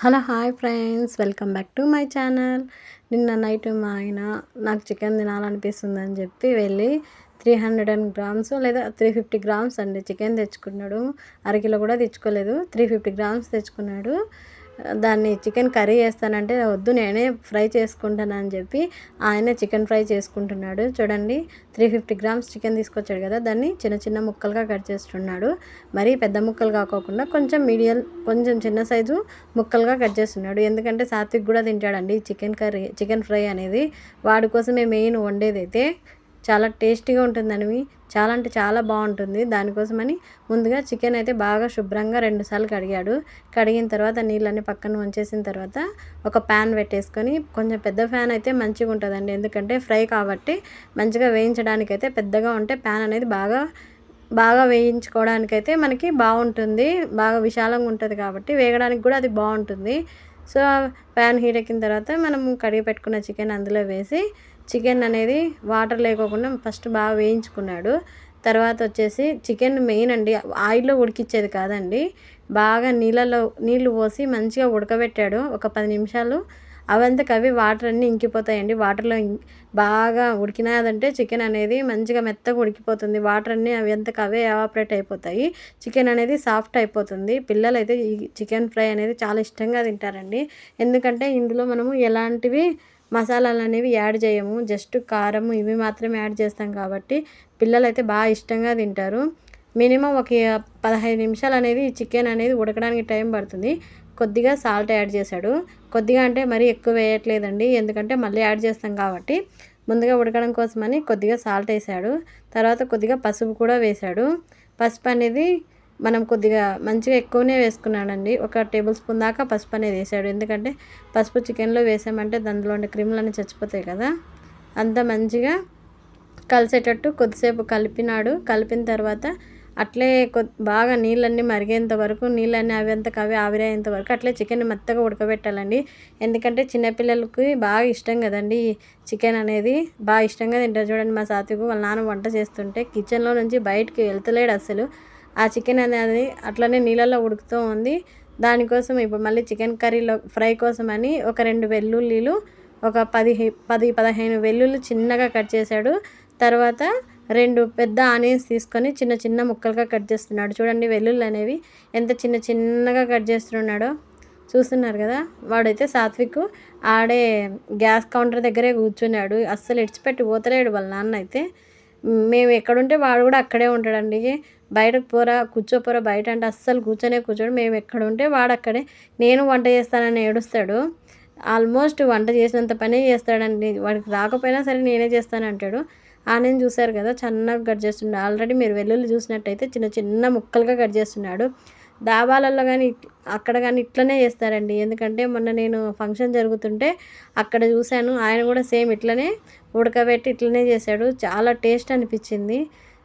Hello hi friends. Welcome back to my channel. నిన్న night మా ఆయన నాకు చికెన్ తినాలనిపిస్తుంది అని చెప్పి వెళ్ళి త్రీ హండ్రెడ్ అండ్ గ్రామ్స్ లేదా త్రీ ఫిఫ్టీ గ్రామ్స్ అండి. చికెన్ తెచ్చుకున్నాడు. అరకిలో కూడా తెచ్చుకోలేదు. త్రీ ఫిఫ్టీ గ్రామ్స్ తెచ్చుకున్నాడు. దాన్ని చికెన్ కర్రీ చేస్తానంటే వద్దు నేనే ఫ్రై చేసుకుంటానని చెప్పి ఆయన చికెన్ ఫ్రై చేసుకుంటున్నాడు. చూడండి త్రీ ఫిఫ్టీ గ్రామ్స్ చికెన్ తీసుకొచ్చాడు కదా దాన్ని చిన్న చిన్న ముక్కలుగా కట్ చేస్తున్నాడు. మరీ పెద్ద ముక్కలు కాకోకుండా కొంచెం మీడియం కొంచెం చిన్న సైజు ముక్కలుగా కట్ చేస్తున్నాడు. ఎందుకంటే సాత్విక్ కూడా తింటాడండి చికెన్ కర్రీ చికెన్ ఫ్రై అనేది. వాడి కోసమే మెయిన్ వండేది అయితే చాలా టేస్టీగా ఉంటుందని చాలా అంటే చాలా బాగుంటుంది. దానికోసమని ముందుగా చికెన్ అయితే బాగా శుభ్రంగా రెండుసార్లు కడిగాడు. కడిగిన తర్వాత నీళ్ళని పక్కన ఉంచేసిన తర్వాత ఒక ప్యాన్ పెట్టేసుకొని కొంచెం పెద్ద ఫ్యాన్ అయితే మంచిగా ఉంటుందండి ఎందుకంటే ఫ్రై కాబట్టి మంచిగా వేయించడానికి అయితే పెద్దగా ఉంటే ప్యాన్ అనేది బాగా బాగా వేయించుకోవడానికైతే మనకి బాగుంటుంది. బాగా విశాలంగా ఉంటుంది కాబట్టి వేగడానికి కూడా అది బాగుంటుంది. సో ప్యాన్ హీట్ ఎక్కిన తర్వాత మనం కడిగి పెట్టుకున్న చికెన్ అందులో వేసి చికెన్ అనేది వాటర్ లేకోకుండా ఫస్ట్ బాగా వేయించుకున్నాడు. తర్వాత వచ్చేసి చికెన్ మెయిన్ అండి ఆయిల్లో ఉడికిచ్చేది కాదండి. బాగా నీళ్ళలో నీళ్ళు పోసి మంచిగా ఉడకబెట్టాడు. ఒక పది నిమిషాలు. అవంతకు అవి వాటర్ అన్నీ ఇంకిపోతాయండి. వాటర్లో బాగా ఉడికినాదంటే చికెన్ అనేది మంచిగా మెత్తగా ఉడికిపోతుంది. వాటర్ అన్నీ అవి అంతకు అవే ఎవాపరేట్ అయిపోతాయి. చికెన్ అనేది సాఫ్ట్ అయిపోతుంది. పిల్లలు అయితే ఈ చికెన్ ఫ్రై అనేది చాలా ఇష్టంగా తింటారండి. ఎందుకంటే ఇందులో మనము ఎలాంటివి మసాలాలు అనేవి యాడ్ చేయము. జస్ట్ కారం ఇవి మాత్రమే యాడ్ చేస్తాం కాబట్టి పిల్లలు అయితే బాగా ఇష్టంగా తింటారు. మినిమం ఒక పదహైదు నిమిషాలు అనేది చికెన్ అనేది ఉడకడానికి టైం పడుతుంది. కొద్దిగా సాల్ట్ యాడ్ చేశాడు. కొద్దిగా అంటే మరీ ఎక్కువ వేయట్లేదండి. ఎందుకంటే మళ్ళీ యాడ్ చేస్తాం కాబట్టి ముందుగా ఉడకడం కోసమని కొద్దిగా సాల్ట్ వేసాడు తర్వాత కొద్దిగా పసుపు కూడా వేశాడు. పసుపు అనేది మనం కొద్దిగా మంచిగా ఎక్కువనే వేసుకున్నాడండి. ఒక టేబుల్ స్పూన్ దాకా పసుపు అనేది వేసాడు. ఎందుకంటే పసుపు చికెన్లో వేసామంటే దాంట్లో ఉండే క్రిములన్నీ చచ్చిపోతాయి కదా. అంత మంచిగా కలిసేటట్టు కొద్దిసేపు కలిపినాడు. కలిపిన తర్వాత అట్లే బాగా నీళ్ళన్నీ మరిగేంత వరకు నీళ్ళన్నీ అవేంత అవి ఆవిరేంత వరకు అట్లే చికెన్ మెత్తగా ఉడకబెట్టాలండి. ఎందుకంటే చిన్నపిల్లలకి బాగా ఇష్టం కదండి చికెన్ అనేది. బాగా ఇష్టంగా తింటారు చూడండి మా సాత్వికు వాళ్ళ నాన్న వంట చేస్తుంటే కిచెన్లో నుంచి బయటికి వెళ్తలేడు అసలు. ఆ చికెన్ అనేది అట్లనే నీళ్ళలో ఉడుకుతూ ఉంది. దానికోసం ఇప్పుడు మళ్ళీ చికెన్ కర్రీలో ఫ్రై కోసం అని ఒక రెండు వెల్లుల్లిలు ఒక పది పది పదిహేను వెల్లుల్లి చిన్నగా కట్ చేశాడు. తర్వాత రెండు పెద్ద ఆనియన్స్ తీసుకొని చిన్న చిన్న ముక్కలుగా కట్ చేస్తున్నాడు. చూడండి వెల్లుల్లి అనేవి ఎంత చిన్న చిన్నగా కట్ చేస్తున్నాడో. చూస్తున్నారు కదా వాడైతే సాత్విక్ ఆడే గ్యాస్ కౌంటర్ దగ్గరే కూర్చున్నాడు. అస్సలు ఇడిచిపెట్టి పోతలేడు వాళ్ళ నాన్న అయితే. మేము ఎక్కడుంటే వాడు కూడా అక్కడే ఉంటాడండి. బయటకు పోరా కూర్చోపోరా బయట అంటే అస్సలు కూర్చొనే కూర్చోడు. మేము ఎక్కడ ఉంటే వాడు అక్కడే. నేను వంట చేస్తానని ఏడుస్తాడు. ఆల్మోస్ట్ వంట చేసినంత పనే చేస్తాడండి. వాడికి రాకపోయినా సరే నేనే చేస్తానంటాడు ఆనని చూశారు కదా చిన్నగా కట్ చేస్తున్నాడు ఆల్రెడీ మీరు వెల్లుల్లి చూసినట్టయితే చిన్న చిన్న ముక్కలుగా కట్ చేస్తున్నాడు. దాబాలలో కానీ అక్కడ కానీ ఇట్లనే చేస్తారండి. ఎందుకంటే మొన్న నేను ఫంక్షన్ జరుగుతుంటే అక్కడ చూశాను. ఆయన కూడా సేమ్ ఇట్లనే ఉడకబెట్టి ఇట్లనే చేశాడు. చాలా టేస్ట్ అనిపించింది.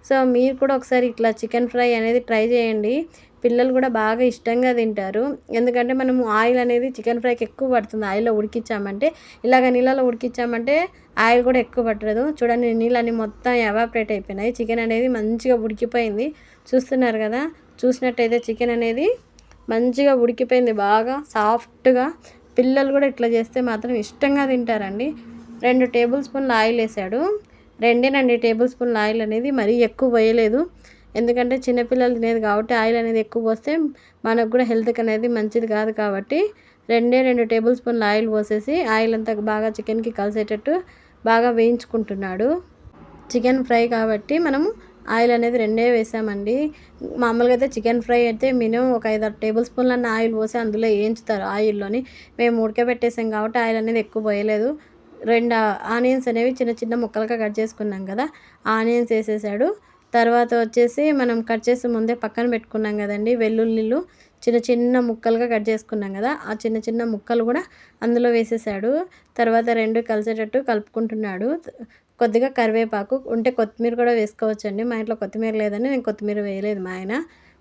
సో మీరు కూడా ఒకసారి ఇట్లా చికెన్ ఫ్రై అనేది ట్రై చేయండి. పిల్లలు కూడా బాగా ఇష్టంగా తింటారు. ఎందుకంటే మనము ఆయిల్ అనేది చికెన్ ఫ్రైకి ఎక్కువ పడుతుంది. ఆయిల్లో ఉడికించామంటే ఇలాగ నీళ్ళలో ఉడికించామంటే ఆయిల్ కూడా ఎక్కువ పట్టదు. చూడండి నీళ్ళని మొత్తం ఎవాపరేట్ అయిపోయినాయి. చికెన్ అనేది మంచిగా ఉడికిపోయింది. చూస్తున్నారు కదా? చూసినట్టయితే చికెన్ అనేది మంచిగా ఉడికిపోయింది. బాగా సాఫ్ట్గా. పిల్లలు కూడా ఇట్లా చేస్తే మాత్రం ఇష్టంగా తింటారండి. రెండు టేబుల్ స్పూన్లు ఆయిల్ వేసాడు. రెండేనండి టేబుల్ స్పూన్ ఆయిల్ అనేది మరీ ఎక్కువ పోయలేదు. ఎందుకంటే చిన్నపిల్లలు తినేది కాబట్టి ఆయిల్ అనేది ఎక్కువ పోస్తే మనకు కూడా హెల్త్కి అనేది మంచిది కాదు కాబట్టి రెండే రెండు టేబుల్ స్పూన్ల ఆయిల్ పోసేసి ఆయిల్ అంతా బాగా చికెన్కి కలిసేటట్టు బాగా వేయించుకుంటున్నాడు. చికెన్ ఫ్రై కాబట్టి మనము ఆయిల్ అనేది రెండే వేసామండి. మామూలుగా అయితే చికెన్ ఫ్రై అయితే మినిమం ఒక ఐదు ఆరు టేబుల్ స్పూన్లన్న ఆయిల్ పోసి అందులో వేయించుతారు ఆయిల్లోని. మేము ఉడకబెట్టేసాం కాబట్టి ఆయిల్ అనేది ఎక్కువ పోయలేదు. రెండు ఆనియన్స్ అనేవి చిన్న చిన్న ముక్కలుగా కట్ చేసుకున్నాం కదా ఆనియన్స్ వేసేసాడు. తర్వాత వచ్చేసి మనం కట్ చేసి ముందే పక్కన పెట్టుకున్నాం కదండి వెల్లుల్లిలు చిన్న చిన్న ముక్కలుగా కట్ చేసుకున్నాం కదా ఆ చిన్న చిన్న ముక్కలు కూడా అందులో వేసేసాడు. తర్వాత రెండు కలిసేటట్టు కలుపుకుంటున్నాడు. కొద్దిగా కరివేపాకు ఉంటే కొత్తిమీర కూడా వేసుకోవచ్చండి మా ఇంట్లో కొత్తిమీర లేదని నేను కొత్తిమీర వేయలేదు మా ఆయన.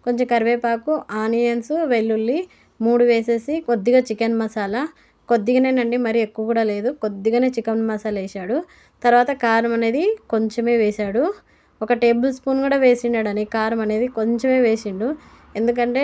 కొంచెం కరివేపాకు ఆనియన్స్ వెల్లుల్లి మూడు వేసేసి కొద్దిగా చికెన్ మసాలా కొద్దిగానేనండి మరి ఎక్కువ కూడా లేదు. కొద్దిగానే చికెన్ మసాలా వేసాడు తర్వాత కారం అనేది కొంచెమే వేశాడు. ఒక టేబుల్ స్పూన్ కూడా వేసిండాడని కారం అనేది కొంచెమే వేసిండు. ఎందుకంటే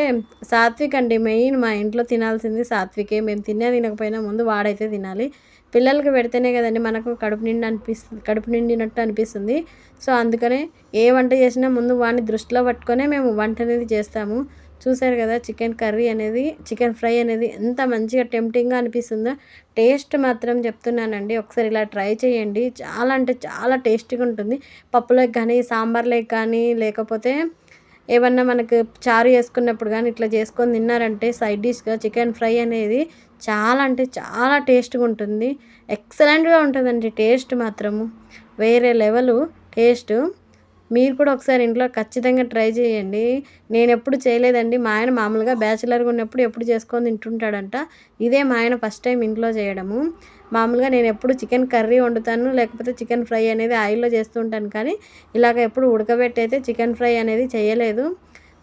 సాత్విక్ అండి మెయిన్ మా ఇంట్లో తినాల్సింది సాత్వికే. మేము తినే తినకపోయినా ముందు వాడైతే తినాలి. పిల్లలకి పెడితేనే కదండి మనకు కడుపు నిండి అనిపిస్తుంది కడుపు నిండినట్టు అనిపిస్తుంది. సో అందుకనే ఏ వంట చేసినా ముందు వాడిని దృష్టిలో పట్టుకొనే మేము వంట అనేది చేస్తాము. చూసారు కదా చికెన్ కర్రీ అనేది చికెన్ ఫ్రై అనేది ఎంత మంచిగా టెంప్టింగ్గా అనిపిస్తుందో. టేస్ట్ మాత్రం చెప్తున్నానండి. ఒకసారి ఇలా ట్రై చేయండి. చాలా అంటే చాలా టేస్టీగా ఉంటుంది. పప్పులోకి కానీ సాంబార్లోకి కానీ లేకపోతే ఏమన్నా మనకు చారు చేసుకున్నప్పుడు కానీ ఇట్లా చేసుకొని తిన్నారంటే సైడ్ డిష్గా చికెన్ ఫ్రై అనేది చాలా అంటే చాలా టేస్ట్గా ఉంటుంది. ఎక్సలెంట్గా ఉంటుందండి టేస్ట్ మాత్రము. వేరే లెవెలు టేస్ట్. మీరు కూడా ఒకసారి ఇంట్లో ఖచ్చితంగా ట్రై చేయండి. నేను ఎప్పుడు చేయలేదండి. మా ఆయన మామూలుగా బ్యాచిలర్గా ఉన్నప్పుడు ఎప్పుడు చేసుకొని తింటుంటాడంట. ఇదే మా ఆయన ఫస్ట్ టైం ఇంట్లో చేయడము. మామూలుగా నేను ఎప్పుడు చికెన్ కర్రీ వండుతాను లేకపోతే చికెన్ ఫ్రై అనేది ఆయిల్లో చేస్తూ ఉంటాను. కానీ ఇలాగ ఎప్పుడు ఉడకబెట్టి అయితే చికెన్ ఫ్రై అనేది చేయలేదు.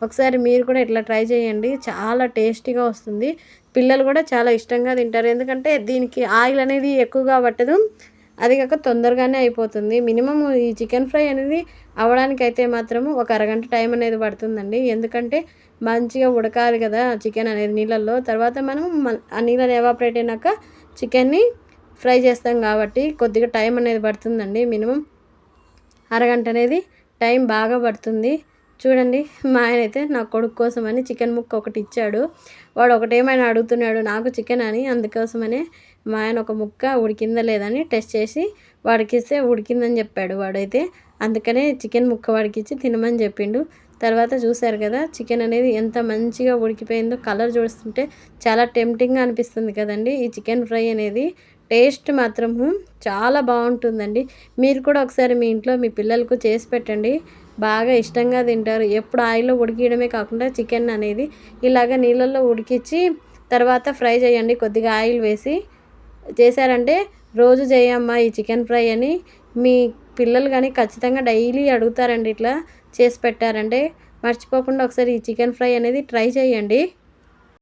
ఒకసారి మీరు కూడా ఇట్లా ట్రై చేయండి. చాలా టేస్టీగా వస్తుంది. పిల్లలు కూడా చాలా ఇష్టంగా తింటారు. ఎందుకంటే దీనికి ఆయిల్ అనేది ఎక్కువగా పట్టదు. అది కాక తొందరగానే అయిపోతుంది. మినిమం ఈ చికెన్ ఫ్రై అనేది అవ్వడానికి అయితే మాత్రము ఒక అరగంట టైం అనేది పడుతుందండి. ఎందుకంటే మంచిగా ఉడకాలి కదా చికెన్ అనేది నీళ్ళల్లో. తర్వాత మనం ఆ నీళ్ళని ఎవాపరేట్ అయినాక చికెన్ని ఫ్రై చేస్తాం కాబట్టి కొద్దిగా టైం అనేది పడుతుందండి. మినిమం అరగంట అనేది టైం బాగా పడుతుంది. చూడండి మా ఆయన అయితే నా కొడుకు కోసమని చికెన్ ముక్క ఒకటి ఇచ్చాడు. వాడు ఒకటేమైనా అడుగుతున్నాడు నాకు చికెన్ అని అందుకోసమనే మా ఆయన ఒక ముక్క ఉడికిందా లేదని టెస్ట్ చేసి వాడికిస్తే ఉడికిందని చెప్పాడు వాడైతే. అందుకనే చికెన్ ముక్క వాడికి ఇచ్చి తినమని చెప్పిండు. తర్వాత చూశారు కదా చికెన్ అనేది ఎంత మంచిగా ఉడికిపోయిందో కలర్ చూస్తుంటే చాలా టెంప్టింగ్గా అనిపిస్తుంది కదండి. ఈ చికెన్ ఫ్రై అనేది టేస్ట్ మాత్రము చాలా బాగుంటుందండి. మీరు కూడా ఒకసారి మీ ఇంట్లో మీ పిల్లలకు చేసి పెట్టండి. బాగా ఇష్టంగా తింటారు. ఎప్పుడు ఆయిల్లో ఉడికియడమే కాకుండా చికెన్ అనేది ఇలాగ నీళ్ళల్లో ఉడికించి తర్వాత ఫ్రై చేయండి. కొద్దిగా ఆయిల్ వేసి చేశారంటే రోజు చేయమ్మా ఈ చికెన్ ఫ్రై అని మీ పిల్లలు కానీ ఖచ్చితంగా డైలీ అడుగుతారండి ఇట్లా చేసి పెట్టారంటే మర్చిపోకుండా ఒకసారి ఈ చికెన్ ఫ్రై అనేది ట్రై చేయండి.